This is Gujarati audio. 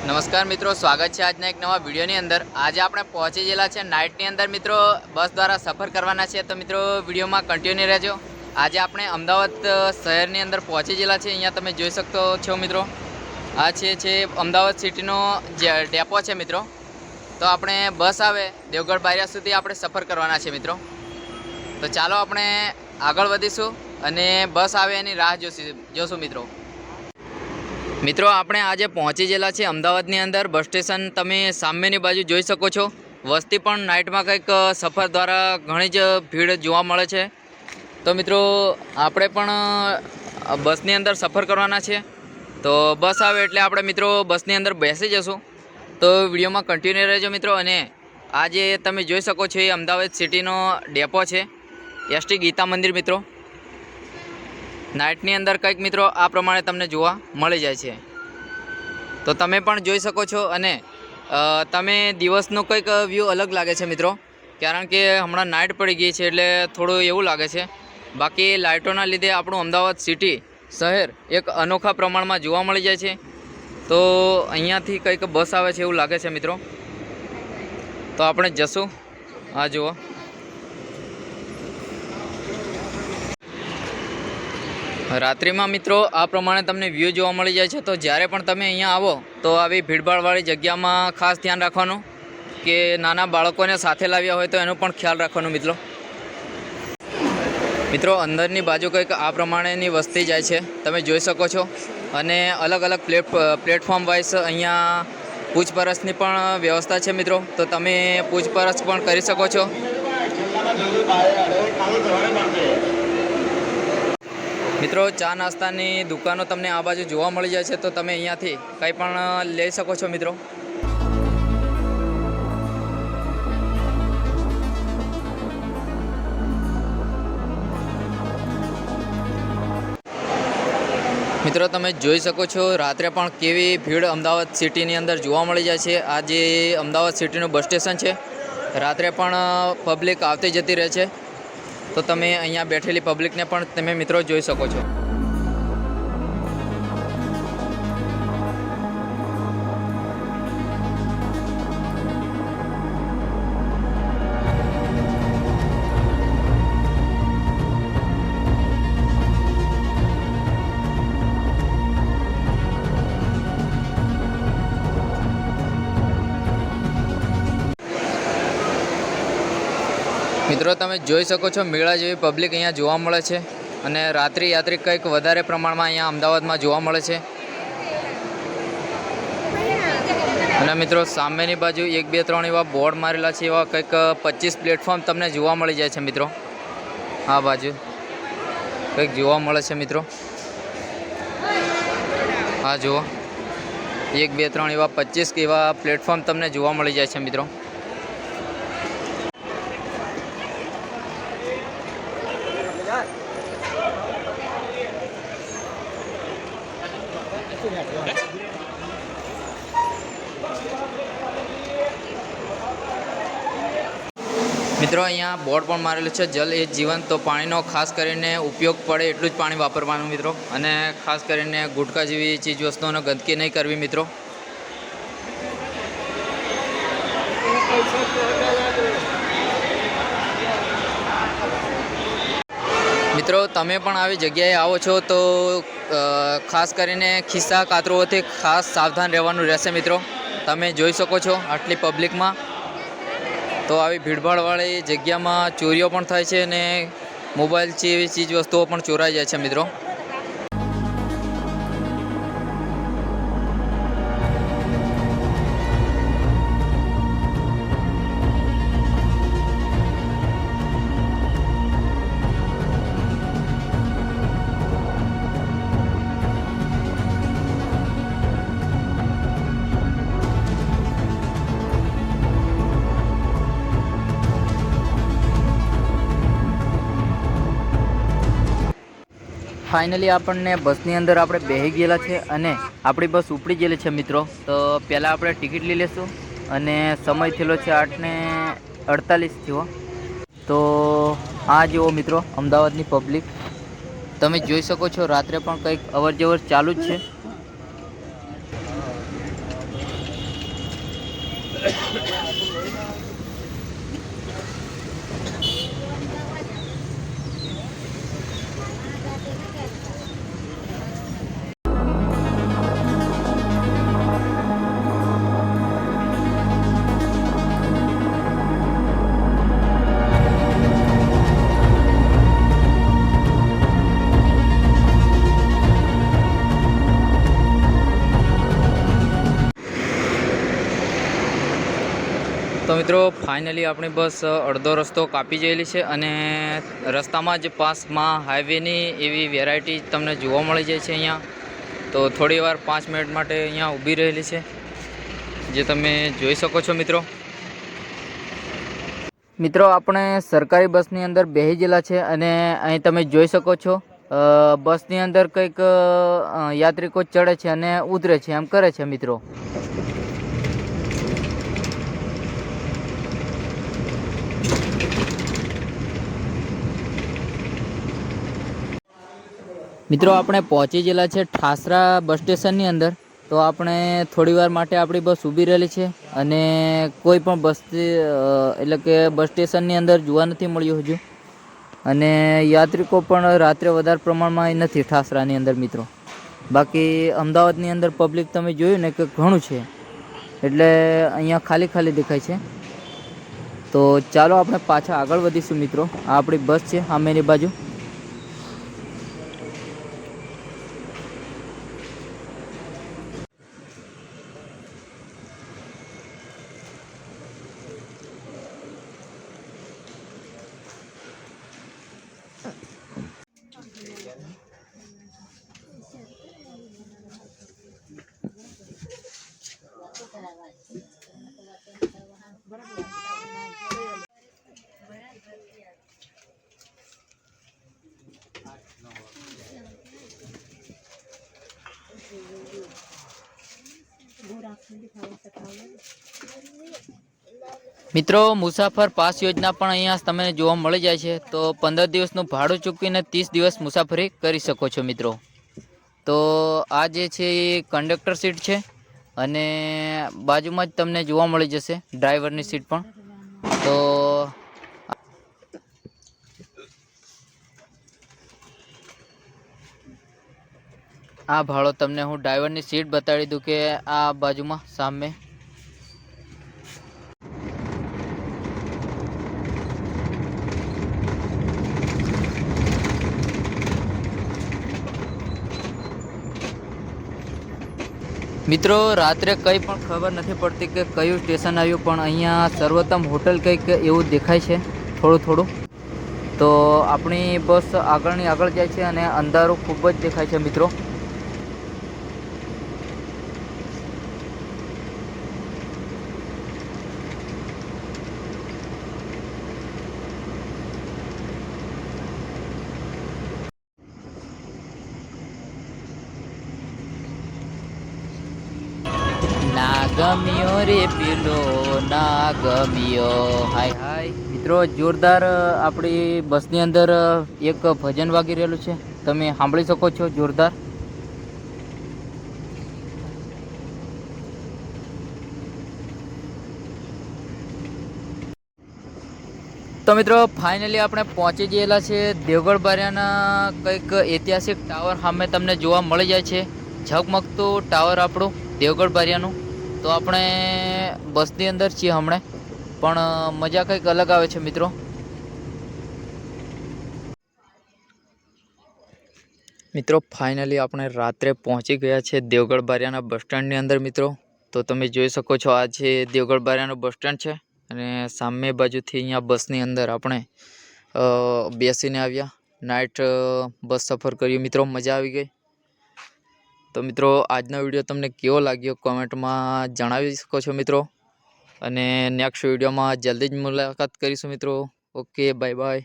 નમસ્કાર મિત્રો, સ્વાગત છે આજના એક નવા વિડીયોની અંદર. આજે આપણે પહોંચી ગયેલા છે નાઇટની અંદર. મિત્રો, બસ દ્વારા સફર કરવાના છે. તો મિત્રો, વિડીયોમાં કન્ટિન્યુ રહેજો. આજે આપણે અમદાવાદ શહેરની અંદર પહોંચી ગયેલા છે. અહીંયા તમે જોઈ શકતો છો મિત્રો. આ છે છે અમદાવાદ સિટીનો જે ડેપો છે મિત્રો. તો આપણે બસ આવે, દેવગઢ બારિયા સુધી આપણે સફર કરવાના છે મિત્રો. તો ચાલો આપણે આગળ વધીશું અને બસ આવે એની રાહ જોશું જોશું મિત્રો. મિત્રો, આપણે આજે પહોંચી ગયેલા છે અમદાવાદની અંદર. બસ સ્ટેશન તમે સામેની બાજુ જોઈ શકો છો. વસ્તી પણ નાઇટમાં કંઈક સફર દ્વારા ઘણી જ ભીડ જોવા મળે છે. તો મિત્રો, આપણે પણ બસની અંદર સફર કરવાના છે તો બસ આવે એટલે આપણે મિત્રો બસની અંદર બેસી જશું. તો વિડીયોમાં કન્ટિન્યુ રહેજો મિત્રો, અને આજે તમે જોઈ શકો છો એ અમદાવાદ સિટીનો ડેપો છે. એસટી ગીતા મંદિર મિત્રો. નાઇટની અંદર કંઈક મિત્રો આ પ્રમાણે તમને જોવા મળી જાય છે. તો તમે પણ જોઈ શકો છો અને તમે દિવસનો કંઈક વ્યૂ અલગ લાગે છે મિત્રો. કારણ કે હમણાં નાઇટ પડી ગઈ છે એટલે થોડું એવું લાગે છે. બાકી લાઇટોના લીધે આપણું અમદાવાદ સિટી શહેર એક અનોખા પ્રમાણમાં જોવા મળી જાય છે. તો અહીંયાથી કંઈક બસ આવે છે એવું લાગે છે મિત્રો. તો આપણે જશું. આ જુઓ. રાત્રિમાં મિત્રો, આ પ્રમાણે તમને વ્યૂ જોવા મળી જાય છે. તો જ્યારે પણ તમે અહીંયા આવો, તો આવી ભીડભાડવાળી જગ્યામાં ખાસ ધ્યાન રાખવાનું કે નાના બાળકોને સાથે લાવ્યા હોય તો એનો પણ ખ્યાલ રાખવાનો મિત્રો. મિત્રો, અંદરની બાજુ કંઈક આ પ્રમાણેની વસ્તી જાય છે. તમે જોઈ શકો છો. અને અલગ અલગ પ્લેટ, પ્લેટફોર્મ વાઇઝ અહીંયા પૂછપરછની પણ વ્યવસ્થા છે મિત્રો. તો તમે પૂછપરછ પણ કરી શકો છો. મિત્રો, ચા નાસ્તાની દુકાનો તમને આ બાજુ જોવા મળી જાય છે, તો તમે અહીંયાથી કંઈ પણ લઈ શકો છો મિત્રો. મિત્રો, તમે જોઈ શકો છો, રાત્રે પણ કેવી ભીડ અમદાવાદ સિટીની અંદર જોવા મળી જાય છે. આ જે અમદાવાદ સિટીનું બસ સ્ટેશન છે. રાત્રે પણ પબ્લિક આવતી જતી રહે છે. તો તમે અહીંયા બેઠેલી પબ્લિકને પણ તમે મિત્રો જોઈ શકો છો. મિત્રો, તમે જોઈ શકો છો મેળા જેવી પબ્લિક અહીંયા જોવા મળે છે અને રાત્રિ યાત્રિક કંઈક વધારે પ્રમાણમાં અહીંયા અમદાવાદમાં જોવા મળે છે. અને મિત્રો, સામેની બાજુ એક, બે, ત્રણ એવા બોર્ડ મારેલા છે એવા કંઈક પચીસ પ્લેટફોર્મ તમને જોવા મળી જાય છે મિત્રો. આ બાજુ કંઈક જોવા મળે છે મિત્રો. હા જુઓ. એક, બે, ત્રણ એવા પચીસ એવા પ્લેટફોર્મ તમને જોવા મળી જાય છે મિત્રો. મિત્રો, અહીંયા બોર્ડ પણ મારેલું છે. જલ એ જીવન તો પાણીનો, ખાસ કરીને ઉપયોગ પડે એટલું જ પાણી વાપરવાનું મિત્રો. અને ખાસ કરીને ગુટકા જેવી ચીજ વસ્તુઓનો ગંદકી નહીં કરવી મિત્રો. મિત્રો, તમે પણ આવી જગ્યાએ આવો છો તો ખાસ કરીને ખિસ્સા કાતરુઓથી ખાસ સાવધાન રહેવાનું રહેશે મિત્રો. તમે જોઈ શકો છો આટલી પબ્લિકમાં તો આવી ભીડભાડવાળી જગ્યામાં ચોરીઓ પણ થાય છે અને મોબાઈલ એવી ચીજ વસ્તુઓ પણ ચોરાઈ જાય છે મિત્રો. ફાઇનલી આપણને બસની અંદર આપણે બેસી ગયેલા છે અને આપણી બસ ઉપડી ગયેલી છે મિત્રો. તો પહેલાં આપણે ટિકિટ લઈ લેશું અને સમય થયેલો છે આઠને અડતાલીસ થયો. તો આ જુઓ મિત્રો, અમદાવાદની પબ્લિક તમે જોઈ શકો છો, રાત્રે પણ કંઈક અવર જવર ચાલુ જ છે. મિત્રો ફાઇનલી આપણી બસ અડધો રસ્તો કાપી ગયેલી છે અને રસ્તામાં જ પાસમાં હાઈવેની એવી વેરાયટી તમને જોવા મળી જાય છે અહીંયા. તો થોડી વાર પાંચ મિનિટ માટે અહીંયા ઊભી રહેલી છે. જે તમે જોઈ શકો છો મિત્રો. મિત્રો, આપણે સરકારી બસની અંદર બેસી ગયેલા છે અને અહીં તમે જોઈ શકો છો બસની અંદર કંઈક યાત્રિકો ચડે છે અને ઉતરે છે, એમ કરે છે મિત્રો. મિત્રો, આપણે પહોંચી ગયેલા છે ઠાસરા બસ સ્ટેશનની અંદર. તો આપણે થોડી વાર માટે આપણી બસ ઊભી રહેલી છે અને કોઈ પણ બસ એટલે કે બસ સ્ટેશનની અંદર જોવા નથી મળ્યું હજુ. અને યાત્રિકો પણ રાત્રે વધારે પ્રમાણમાં નથી ઠાસરાની અંદર, મિત્રો. બાકી અમદાવાદની અંદર પબ્લિક તમે જોયું ને કે ઘણું છે. એટલે અહીંયા ખાલી ખાલી દેખાય છે. તો ચાલો આપણે પાછા આગળ વધીશું, મિત્રો. આ આપણી બસ છે સામેની બાજુ. મિત્રો, મુસાફર પાસ યોજના પણ અહીંયા તમને જોવા મળી જાય છે. તો પંદર દિવસનું ભાડું ચૂકવીને ત્રીસ દિવસ મુસાફરી કરી શકો છો મિત્રો. તો આ જે છે એ કંડક્ટર સીટ છે અને બાજુમાં જ તમને જોવા મળી જશે ડ્રાઈવરની સીટ પણ. તો આ ભાડો તમને હું ડ્રાઈવરની સીટ બતાડી દઉં કે આ બાજુમાં સામે. મિત્રો, રાત્રે કંઈ પણ ખબર નથી પડતી કે કયું સ્ટેશન આવ્યું, પણ અહીંયા સર્વોત્તમ હોટલ કંઈક એવું દેખાય છે, થોડું થોડું. તો આપણી બસ આગળની આગળ જાય છે અને અંધારું ખૂબ જ દેખાય છે, મિત્રો. ના ગમ્યો રે પેલો ના ગમ્યો હાય હાય. મિત્રો, જોરદાર આપણી બસની અંદર એક ભજન વાગી રહેલું છે. તમે સાંભળી શકો છો જોરદાર. તો મિત્રો ફાઇનલી આપણે પહોંચી ગયેલા છે દેવગઢ બારિયાના કંઈક ઐતિહાસિક ટાવર સામે તમને જોવા મળી જાય છે. ઝગમગતું ટાવર આપણું દેવગઢ બારિયાનું તો આપણે બસની અંદર છીએ હમણાં. પણ મજા કંઈક અલગ આવે છે મિત્રો. મિત્રો, ફાઇનલી આપણે રાત્રે પહોંચી ગયા છે દેવગઢ બારિયાના બસ સ્ટેન્ડની અંદર, મિત્રો. તો તમે જોઈ શકો છો, આ છે દેવગઢ બારિયાનું બસ સ્ટેન્ડ છે અને સામે બાજુથી અહીંયા બસની અંદર આપણે બેસીને આવ્યા. નાઇટ બસ સફર કર્યું. મિત્રો, મજા આવી ગઈ. તો મિત્રો, આજનો વીડિયો તમને કેવો લાગ્યો કોમેન્ટમાં જણાવી શકો છો મિત્રો. અને નેક્સ્ટ વિડીયોમાં જલ્દી જ મુલાકાત કરીશું મિત્રો. Okay bye bye